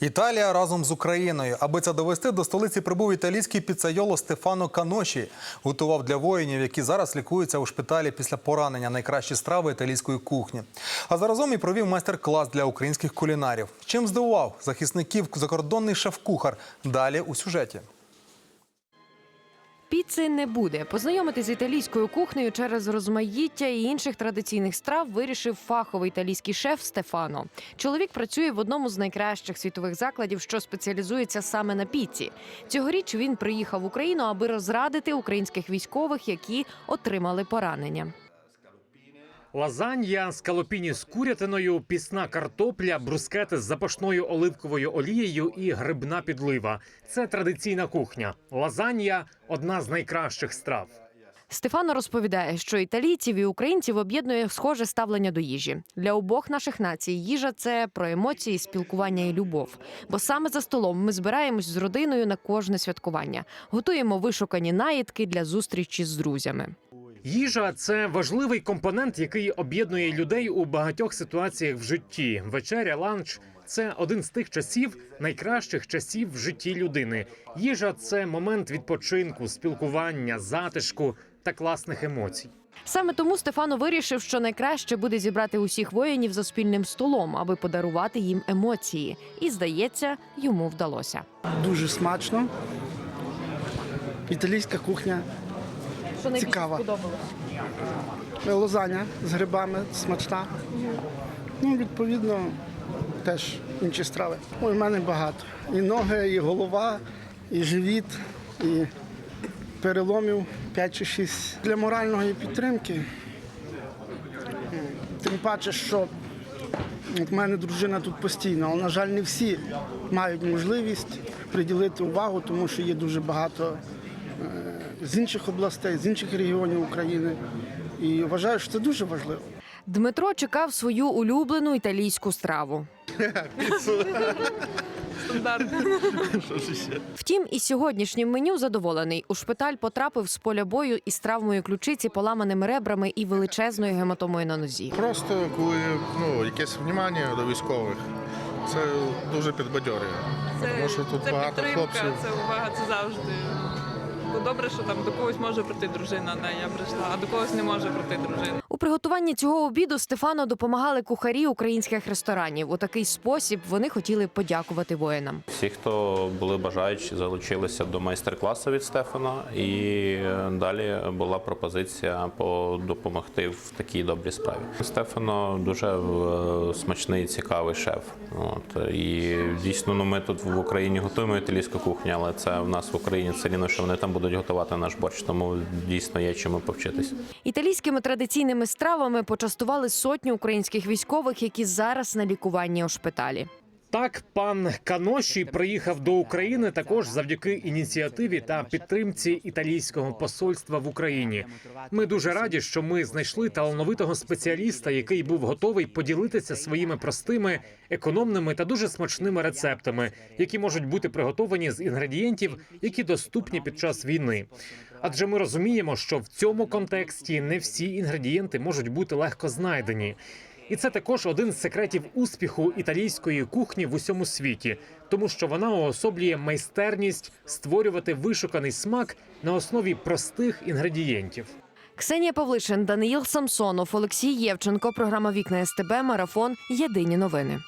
Італія разом з Україною. Аби це довести, до столиці прибув італійський піцайоло Стефано Каноші. Готував для воїнів, які зараз лікуються у шпиталі після поранення найкращі страви італійської кухні. А заразом і провів майстер-клас для українських кулінарів. Чим здивував захисників закордонний шеф-кухар. Далі у сюжеті. Піци не буде. Познайомити з італійською кухнею через розмаїття і інших традиційних страв вирішив фаховий італійський шеф Стефано. Чоловік працює в одному з найкращих світових закладів, що спеціалізується саме на піці. Цьогоріч він приїхав в Україну, аби розрадити українських військових, які отримали поранення. Лазанья, скалопіні з курятиною, пісна картопля, брускети з запашною оливковою олією і грибна підлива. Це традиційна кухня. Лазанья одна з найкращих страв. Стефано розповідає, що італійців і українців об'єднує схоже ставлення до їжі. Для обох наших націй їжа це про емоції, спілкування і любов. Бо саме за столом ми збираємось з родиною на кожне святкування, готуємо вишукані наїдки для зустрічі з друзями. Їжа це важливий компонент, який об'єднує людей у багатьох ситуаціях в житті. Вечеря, ланч це один з тих часів, найкращих часів в житті людини. Їжа це момент відпочинку, спілкування, затишку та класних емоцій. Саме тому Стефано вирішив, що найкраще буде зібрати усіх воїнів за спільним столом, аби подарувати їм емоції. І здається, йому вдалося. Дуже смачно. Італійська кухня. Що найбільше Цікаво. сподобалося? Лозаня з грибами смачна. Ну, відповідно, теж інші страви. Ой, в мене багато. І ноги, і голова, і живіт, і переломів 5 чи 6. Для моральної підтримки. м, Тим паче, що в мене дружина тут постійно, але, на жаль, не всі мають можливість приділити увагу, тому що є дуже багато е, з інших областей, з інших регіонів України. І вважаю, що це дуже важливо. Дмитро чекав свою улюблену італійську страву. Втім, і сьогоднішнім меню задоволений. У шпиталь потрапив з поля бою із травмою ключиці, поламаними ребрами і величезною гематомою на нозі. Просто коли ну, якесь внимання до військових, це дуже підбадьорює. Тому що тут це багато підтримка, хлопців. це увага, це завжди. Бо добре, що там до когось може прийти дружина, да, я прийшла, а до когось не може прийти дружина. У приготуванні цього обіду Стефано допомагали кухарі українських ресторанів. У такий спосіб вони хотіли подякувати воїнам. Всі, хто були бажаючі, залучилися до майстер-класу від Стефана, і е, далі була пропозиція допомогти в такій добрій справі. Стефано дуже е, смачний, цікавий шеф. От і дійсно, ну ми тут в Україні готуємо італійську кухню, але це в нас в Україні це рівно, що вони там будуть готувати наш борщ. Тому дійсно є чому повчитись. Італійськими традиційними стравами почастували сотню українських військових, які зараз на лікуванні у шпиталі. Так, пан Каноші приїхав до України також завдяки ініціативі та підтримці італійського посольства в Україні. Ми дуже раді, що ми знайшли талановитого спеціаліста, який був готовий поділитися своїми простими, економними та дуже смачними рецептами, які можуть бути приготовані з інгредієнтів, які доступні під час війни. Адже ми розуміємо, що в цьому контексті не всі інгредієнти можуть бути легко знайдені. І це також один з секретів успіху італійської кухні в усьому світі, тому що вона уособлює майстерність створювати вишуканий смак на основі простих інгредієнтів. Ксенія Павлишин, Даниїл Самсонов, Олексій Євченко. Програма Вікна СТБ. Марафон. Єдині новини.